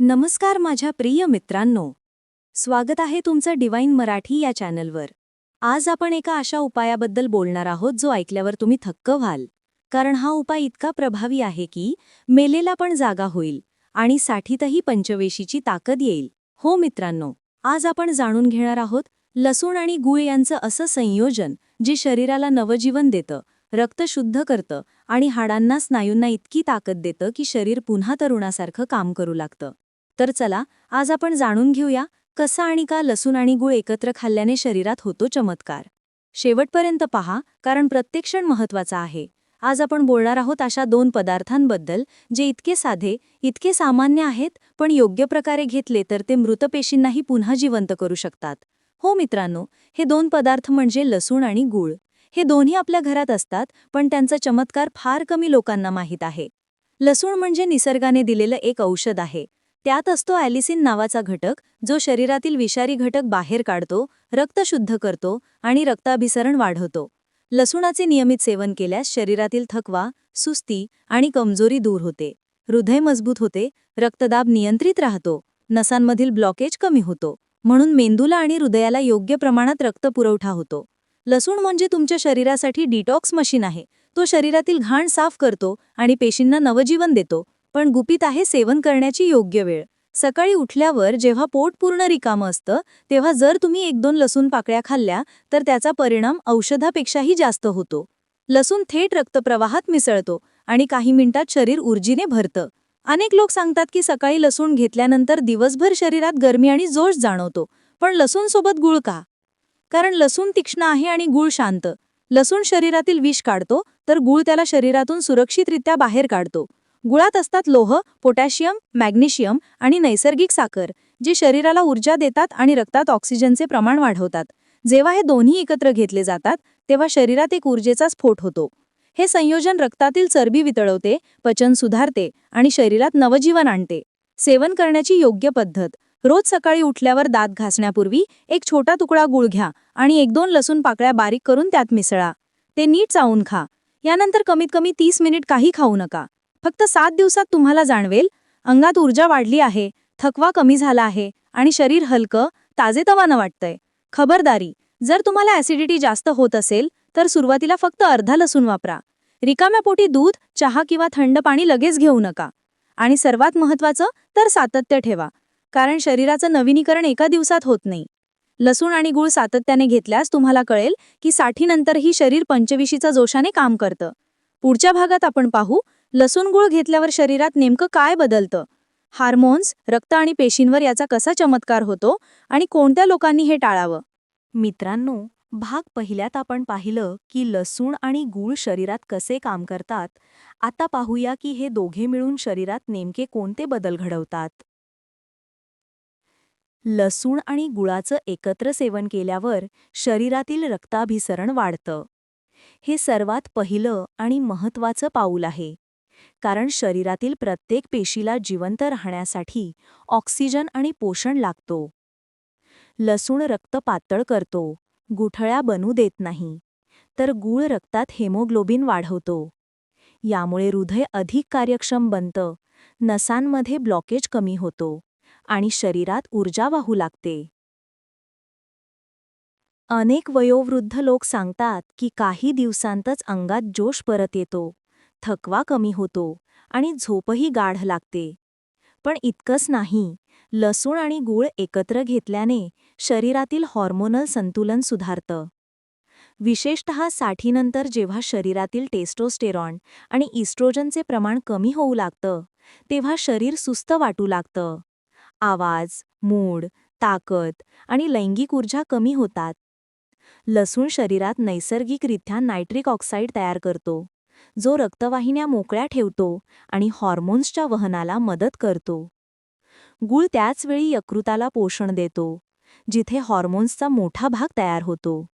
नमस्कार माझ्या प्रिय मित्रांनो. स्वागत आहे तुमचं डिवाइन मराठी या चॅनलवर. आज आपण एका अशा उपायाबद्दल बोलणार आहोत जो ऐकल्यावर तुम्ही थक्क व्हाल. कारण हा उपाय इतका प्रभावी आहे की मेलेला पण जागा होईल आणि साठीतही पंचवेशीची ताकद येईल. हो मित्रांनो आज आपण जाणून घेणार आहोत लसूण आणि गुळ यांचं असं संयोजन जे शरीराला नवजीवन देतं रक्त शुद्ध करतं आणि हाडांना स्नायूंना इतकी ताकद देतं की शरीर पुन्हा तरुणासारखं काम करू लागतं. तर चला आज आपण जाणून घेऊया कसा आणि का लसूण आणि गुळ एकत्र खाल्ल्याने शरीरात होतो चमत्कार. शेवटपर्यंत पहा कारण प्रत्येक क्षण महत्त्वाचा आहे. आज आपण बोलणार आहोत अशा दोन पदार्थांबद्दल जे इतके साधे इतके सामान्य आहेत पण योग्य प्रकारे घेतले तर ते मृतपेशींनाही पुन्हा जिवंत करू शकतात. हो मित्रांनो हे दोन पदार्थ म्हणजे लसूण आणि गूळ. हे दोन्ही आपल्या घरात असतात पण त्यांचा चमत्कार फार कमी लोकांना माहीत आहे. लसूण म्हणजे निसर्गाने दिलेलं एक औषध आहे. त्यात असतो ॲलिसिन नावाचा घटक जो शरीरातील विषारी घटक बाहेर काढतो रक्त शुद्ध करतो आणि रक्ताभिसरण वाढवतो. लसूणाचे नियमित सेवन केल्यास शरीरातील थकवा सुस्ती आणि कमजोरी दूर होते. हृदय मजबूत होते रक्तदाब नियंत्रित राहतो नसांमधील ब्लॉकेज कमी होतो म्हणून मेंदूला आणि हृदयाला योग्य प्रमाणात रक्तपुरवठा होतो. लसूण म्हणजे तुमच्या शरीरासाठी डिटॉक्स मशीन आहे तो शरीरातील घाण साफ करतो आणि पेशींना नवजीवन देतो पण गुपित आहे सेवन करण्याची योग्य वेळ. सकाळी उठल्यावर जेव्हा पोट पूर्ण रिकामं असतं तेव्हा जर तुम्ही एक दोन लसूण पाकळ्या खाल्ल्या तर त्याचा परिणाम औषधापेक्षाही जास्त होतो. लसूण थेट रक्तप्रवाहात मिसळतो आणि काही मिनिटात शरीर ऊर्जीने भरतं. अनेक लोक सांगतात की सकाळी लसूण घेतल्यानंतर दिवसभर शरीरात गरमी आणि जोश जाणवतो पण लसूणसोबत गुळ का? कारण लसूण तीक्ष्ण आहे आणि गुळ शांत. लसूण शरीरातील विष काढतो तर गुळ त्याला शरीरातून सुरक्षितरित्या बाहेर काढतो. गुळात असतात लोह पोटॅशियम मॅग्नेशियम आणि नैसर्गिक साखर जे शरीराला ऊर्जा देतात आणि रक्तात ऑक्सिजनचे प्रमाण वाढवतात. जेव्हा हे दोन्ही एकत्र घेतले जातात तेव्हा शरीरात एक ऊर्जेचा स्फोट होतो. हे संयोजन रक्तातील चरबी वितळवते पचन सुधारते आणि शरीरात नवजीवन आणते. सेवन करण्याची योग्य पद्धत. रोज सकाळी उठल्यावर दात घासण्यापूर्वी एक छोटा तुकडा गुळ घ्या आणि एक दोन लसूण पाकळ्या बारीक करून त्यात मिसळा. ते नीट चावून खा. यानंतर कमीत कमी तीस मिनिट काही खाऊ नका. फक्त सात दिवसात तुम्हाला जाणवेल अंगात ऊर्जा वाढली आहे थकवा कमी झाला आहे आणि शरीर हलकं ताजेतवानं वाटतंय. खबरदारी जर तुम्हाला ॲसिडिटी जास्त होत असेल तर सुरुवातीला फक्त अर्धा लसूण वापरा. रिकाम्या पोटी दूध चहा किंवा थंड पाणी लगेच घेऊ नका. आणि सर्वात महत्त्वाचं तर सातत्य ठेवा कारण शरीराचं नवीनीकरण एका दिवसात होत नाही. लसूण आणि गुळ सातत्याने घेतल्यास तुम्हाला कळेल की साठीनंतरही शरीर पंचविशीचा जोशाने काम करतं. पुढच्या भागात आपण पाहू लसूण गुळ घेतल्यावर शरीरात नेमकं काय बदलतं? हार्मोन्स रक्त आणि पेशींवर याचा कसा चमत्कार होतो? आणि कोणत्या लोकांनी हे टाळावं? मित्रांनो भाग पहिल्यात आपण पाहिलं की लसूण आणि गूळ शरीरात कसे काम करतात. आता पाहूया की हे दोघे मिळून शरीरात नेमके कोणते बदल घडवतात. लसूण आणि गुळाचं एकत्र सेवन केल्यावर शरीरातील रक्ताभिसरण वाढतं. हे सर्वात पहिलं आणि महत्त्वाचं पाऊल आहे. कारण शरीरातील प्रत्येक पेशीला जिवंत राहण्यासाठी ऑक्सिजन आणि पोषण लागतो. लसूण रक्त पातळ करतो. गुठळ्या बनू देत नाही. तर गूळ रक्तात हेमोग्लोबिन वाढवतो. यामुळे हृदय अधिक कार्यक्षम बनतं. नसांमध्ये ब्लॉकेज कमी होतो. आणि शरीरात ऊर्जा वाहू लागते. अनेक वयोवृद्ध लोक सांगतात की काही दिवसांतच अंगात जोश परत येतो. थकवा कमी होतो आणि झोपही गाढ लागते. पण इतकंच नाही लसूण आणि गूळ एकत्र घेतल्याने शरीरातील हॉर्मोनल संतुलन सुधारतं. विशेषत साठीनंतर जेव्हा शरीरातील टेस्टोस्टेरॉन आणि इस्ट्रोजनचे प्रमाण कमी होऊ लागतं तेव्हा शरीर सुस्त वाटू लागतं. आवाज मूड ताकद आणि लैंगिक ऊर्जा कमी होतात. लसूण शरीरात नैसर्गिकरित्या नायट्रिक ऑक्साईड तयार करतो. जो रक्तवाहिन्या मोकळ्या ठेवतो आणि हॉर्मोन्सच्या वहनाला मदत करतो. गुळ त्याचवेळी यकृताला पोषण देतो जिथे हॉर्मोन्सचा मोठा भाग तयार होतो.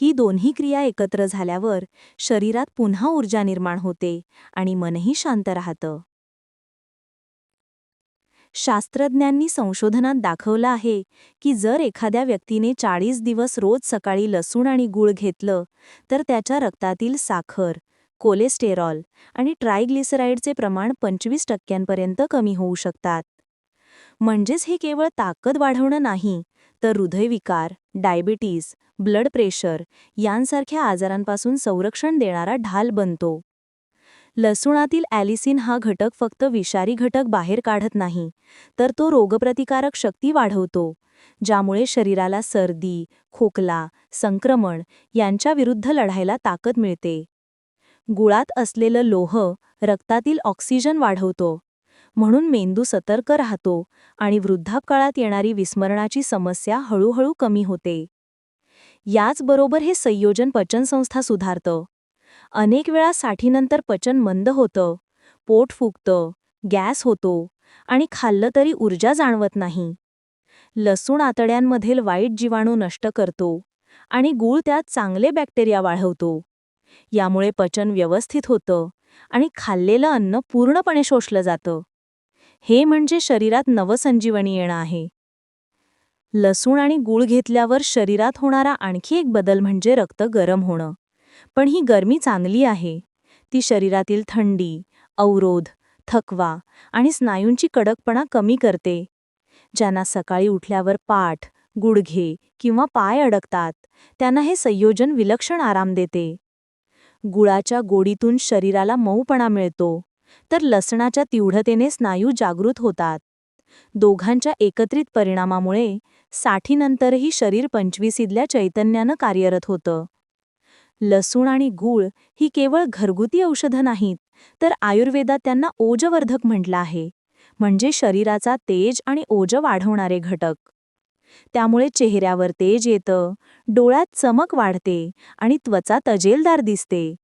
ही दोन्ही क्रिया एकत्र झाल्यावर शरीरात पुन्हा ऊर्जा निर्माण होते आणि मनही शांत राहतं. शास्त्रज्ञांनी संशोधनात दाखवलं आहे की जर एखाद्या व्यक्तीने चाळीस दिवस रोज सकाळी लसूण आणि गूळ घेतलं तर त्याच्या रक्तातील साखर कोलेस्टेरॉल आणि ट्रायग्लिसराईडचे प्रमाण पंचवीस टक्क्यांपर्यंत कमी होऊ शकतात. म्हणजेच हे केवळ ताकद वाढवणं नाही तर हृदयविकार डायबिटीज ब्लड प्रेशर यांसारख्या आजारांपासून संरक्षण देणारा ढाल बनतो. लसूणातील ॲलिसिन हा घटक फक्त विषारी घटक बाहेर काढत नाही तर तो रोगप्रतिकारक शक्ती वाढवतो ज्यामुळे शरीराला सर्दी खोकला संक्रमण यांच्याविरुद्ध लढायला ताकद मिळते. गुळात असलेलं लोह रक्तातील ऑक्सिजन वाढवतो. म्हणून मेंदू सतर्क राहतो आणि वृद्धापकाळात येणारी विस्मरणाची समस्या हळूहळू कमी होते. याचबरोबर हे संयोजन पचनसंस्था सुधारतं. अनेक वेळा साठीनंतर पचन मंद होतं पोट फुगतं गॅस होतो आणि खाल्लं तरी ऊर्जा जाणवत नाही. लसूण आतड्यांमधील वाईट जीवाणू नष्ट करतो आणि गूळ त्यात चांगले बॅक्टेरिया वाढवतो. यामुळे पचन व्यवस्थित होतं आणि खाल्लेलं अन्न पूर्णपणे शोषलं जातं. हे म्हणजे शरीरात नवसंजीवनी येणं आहे. लसूण आणि गूळ घेतल्यावर शरीरात होणारा आणखी एक बदल म्हणजे रक्त गरम होणं. पण ही गरमी चांगली आहे. ती शरीरातील थंडी अवरोध थकवा आणि स्नायूंची कडकपणा कमी करते. ज्यांना सकाळी उठल्यावर पाठ गुडघे किंवा पाय अडकतात त्यांना हे संयोजन विलक्षण आराम देते. गुळाच्या गोडीतून शरीराला मऊपणा मिळतो तर लसणाच्या तीव्रतेने स्नायू जागृत होतात. दोघांच्या एकत्रित परिणामामुळे साठीनंतरही शरीर पंचवीसीदल्या चैतन्यानं कार्यरत होतं. लसूण आणि गूळ ही केवळ घरगुती औषधं नाहीत तर आयुर्वेदात त्यांना ओजवर्धक म्हटलं आहे म्हणजे शरीराचा तेज आणि ओज वाढवणारे घटक. त्यामुळे चेहऱ्यावर तेज येतं. डोळ्यात चमक वाढते आणि त्वचा तजेलदार दिसते.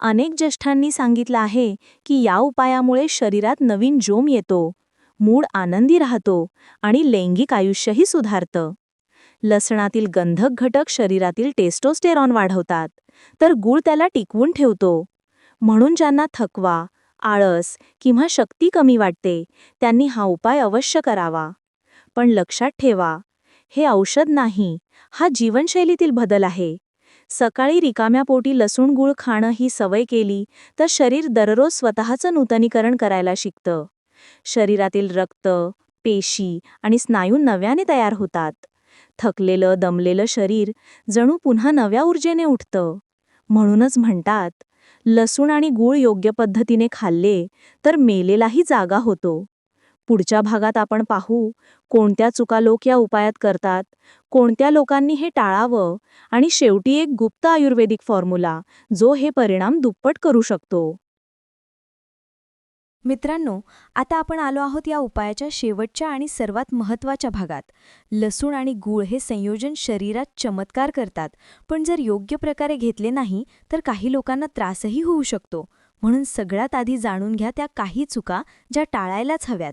अनेक ज्येष्ठांनी सांगितलं आहे की या उपायामुळे शरीरात नवीन जोम येतो. मूड आनंदी राहतो आणि लैंगिक आयुष्यही सुधारतं. लसणातील गंधक घटक शरीरातील टेस्टोस्टेरॉन वाढवतात तर गूळ त्याला टिकवून ठेवतो. म्हणून ज्यांना थकवा आळस किंवा शक्ती कमी वाटते त्यांनी हा उपाय अवश्य करावा. पण लक्षात ठेवा हे औषध नाही. हा जीवनशैलीतील बदल आहे. सकाळी रिकाम्या पोटी लसूण गुळ खाणं ही सवय केली तर शरीर दररोज स्वतःचं नूतनीकरण करायला शिकतं. शरीरातील रक्त पेशी आणि स्नायू नव्याने तयार होतात. थकलेलं दमलेलं शरीर जणू पुन्हा नव्या ऊर्जेने उठतं. म्हणूनच म्हणतात लसूण आणि गूळ योग्य पद्धतीने खाल्ले तर मेलेलाही जागा होतो. पुढच्या भागात आपण पाहू कोणत्या चुका लोक या उपायात करतात कोणत्या लोकांनी हे टाळावं आणि शेवटी एक गुप्त आयुर्वेदिक फॉर्म्युला जो हे परिणाम दुप्पट करू शकतो. मित्रांनो आता आपण आलो आहोत या उपायाच्या शेवटच्या आणि सर्वात महत्त्वाच्या भागात. लसूण आणि गूळ हे संयोजन शरीरात चमत्कार करतात पण जर योग्य प्रकारे घेतले नाही तर काही लोकांना त्रासही होऊ शकतो. म्हणून सगळ्यात आधी जाणून घ्या त्या काही चुका ज्या टाळायलाच हव्यात.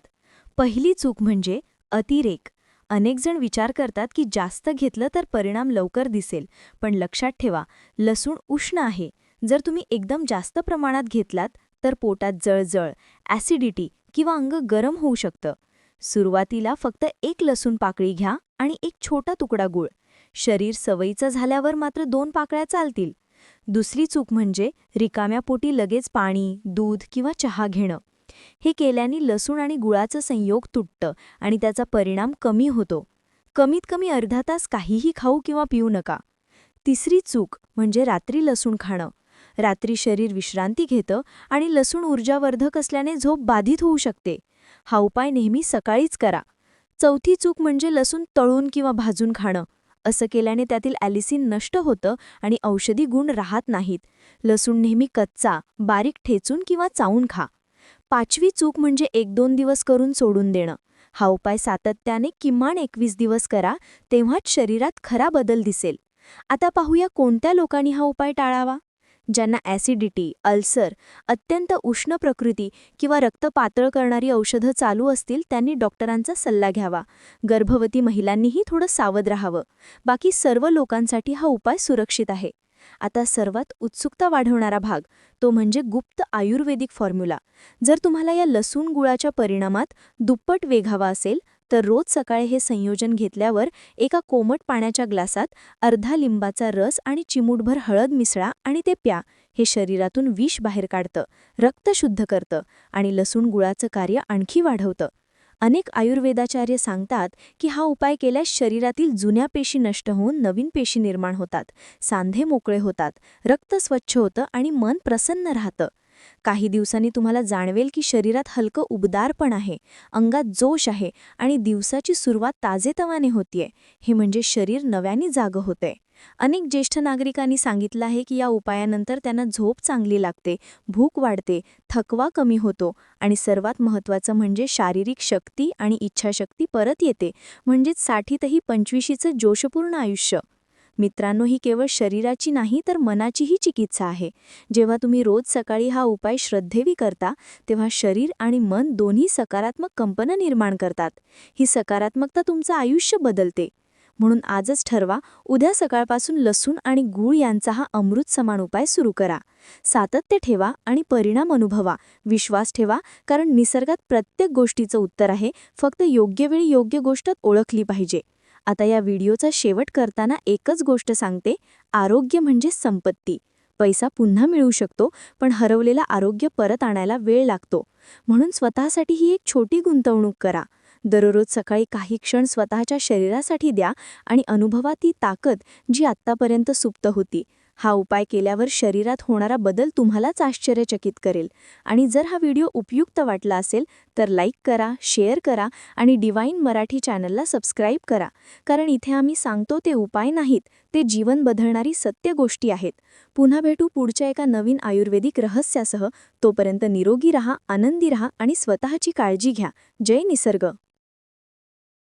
पहिली चूक म्हणजे अतिरेक. अनेकजण विचार करतात की जास्त घेतलं तर परिणाम लवकर दिसेल पण लक्षात ठेवा लसूण उष्ण आहे. जर तुम्ही एकदम जास्त प्रमाणात घेतलात तर पोटात जळजळ ॲसिडिटी किंवा अंग गरम होऊ शकतं. सुरुवातीला फक्त एक लसूण पाकळी घ्या आणि एक छोटा तुकडा गुळ. शरीर सवयीचं झाल्यावर मात्र दोन पाकळ्या चालतील. दुसरी चूक म्हणजे रिकाम्या पोटी लगेच पाणी दूध किंवा चहा घेणं. हे केल्याने लसूण आणि गुळाचं संयोग तुटतं आणि त्याचा परिणाम कमी होतो. कमीत कमी अर्धा तास काहीही खाऊ किंवा पिऊ नका. तिसरी चूक म्हणजे रात्री लसूण खाणं. रात्री शरीर विश्रांती घेतं आणि लसूण ऊर्जावर्धक असल्याने झोप बाधित होऊ शकते. हा उपाय नेहमी सकाळीच करा. चौथी चूक म्हणजे लसूण तळून किंवा भाजून खाणं. असं केल्याने त्यातील ॲलिसिन नष्ट होतं आणि औषधी गुण राहत नाहीत. लसूण नेहमी कच्चा बारीक ठेचून किंवा चावून खा. पाचवी चूक म्हणजे एक दोन दिवस करून सोडून देणं. हा उपाय सातत्याने किमान एकवीस दिवस करा तेव्हाच शरीरात खरा बदल दिसेल. आता पाहूया कोणत्या लोकांनी हा उपाय टाळावा? ज्यांना ॲसिडिटी अल्सर अत्यंत उष्ण प्रकृती किंवा रक्त पातळ करणारी औषधं चालू असतील त्यांनी डॉक्टरांचा सल्ला घ्यावा. गर्भवती महिलांनीही थोडं सावध राहावं. बाकी सर्व लोकांसाठी हा उपाय सुरक्षित आहे. आता सर्वात उत्सुकता वाढवणारा भाग तो म्हणजे गुप्त आयुर्वेदिक फॉर्म्युला. जर तुम्हाला या लसूण गुळाच्या परिणामात दुप्पट वेगावा असेल तर रोज सकाळी हे संयोजन घेतल्यावर एका कोमट पाण्याच्या ग्लासात अर्धा लिंबाचा रस आणि चिमूटभर हळद मिसळा आणि ते प्या. हे शरीरातून विष बाहेर काढतं रक्त शुद्ध करतं आणि लसूण गुळाचं कार्य आणखी वाढवतं. अनेक आयुर्वेदाचार्य सांगतात की हा उपाय केल्यास शरीरातील जुन्या पेशी नष्ट होऊन नवीन पेशी निर्माण होतात सांधे मोकळे होतात रक्त स्वच्छ होतं आणि मन प्रसन्न राहतं. काही दिवसांनी तुम्हाला जाणवेल की शरीरात हलकं उबदारपण आहे अंगात जोश आहे आणि दिवसाची सुरुवात ताजेतवाने होतीये. हे म्हणजे शरीर नव्याने जागं होतंय. अनेक ज्येष्ठ नागरिकांनी सांगितलं आहे की या उपायानंतर त्यांना झोप चांगली लागते भूक वाढते थकवा कमी होतो आणि सर्वात महत्त्वाचं म्हणजे शारीरिक शक्ती आणि इच्छाशक्ती परत येते म्हणजेच साठीतही पंचवीशीचं जोशपूर्ण आयुष्य. मित्रांनो ही केवळ शरीराची नाही तर मनाचीही चिकित्सा आहे. जेव्हा तुम्ही रोज सकाळी हा उपाय श्रद्धेवी करता तेव्हा शरीर आणि मन दोन्ही सकारात्मक कंपनं निर्माण करतात. ही सकारात्मकता तुमचं आयुष्य बदलते. म्हणून आजच ठरवा उद्या सकाळपासून लसूण आणि गूळ यांचा हा अमृत समान उपाय सुरू करा. सातत्य ठेवा आणि परिणाम अनुभवा. विश्वास ठेवा कारण निसर्गात प्रत्येक गोष्टीचं उत्तर आहे. फक्त योग्य वेळी योग्य गोष्ट ओळखली पाहिजे. आता या व्हिडिओचा शेवट करताना एकच गोष्ट सांगते. आरोग्य म्हणजे संपत्ती. पैसा पुन्हा मिळू शकतो पण हरवलेला आरोग्य परत आणायला वेळ लागतो. म्हणून स्वतःसाठी ही एक छोटी गुंतवणूक करा. दररोज सकाळी काही क्षण स्वतःच्या शरीरासाठी द्या आणि अनुभवा ती ताकद जी आत्तापर्यंत सुप्त होती. हा उपाय केल्यावर शरीरात होणारा बदल तुम्हालाच आश्चर्यचकित करेल. आणि जर हा व्हिडिओ उपयुक्त वाटला असेल तर लाईक करा शेअर करा आणि डिवाईन मराठी चॅनलला सबस्क्राईब करा. कारण इथे आम्ही सांगतो ते उपाय नाहीत ते जीवन बदलणारी सत्य गोष्टी आहेत. पुन्हा भेटू पुढच्या एका नवीन आयुर्वेदिक रहस्यासह. तोपर्यंत निरोगी रहा आनंदी रहा आणि स्वतःची काळजी घ्या. जय निसर्ग!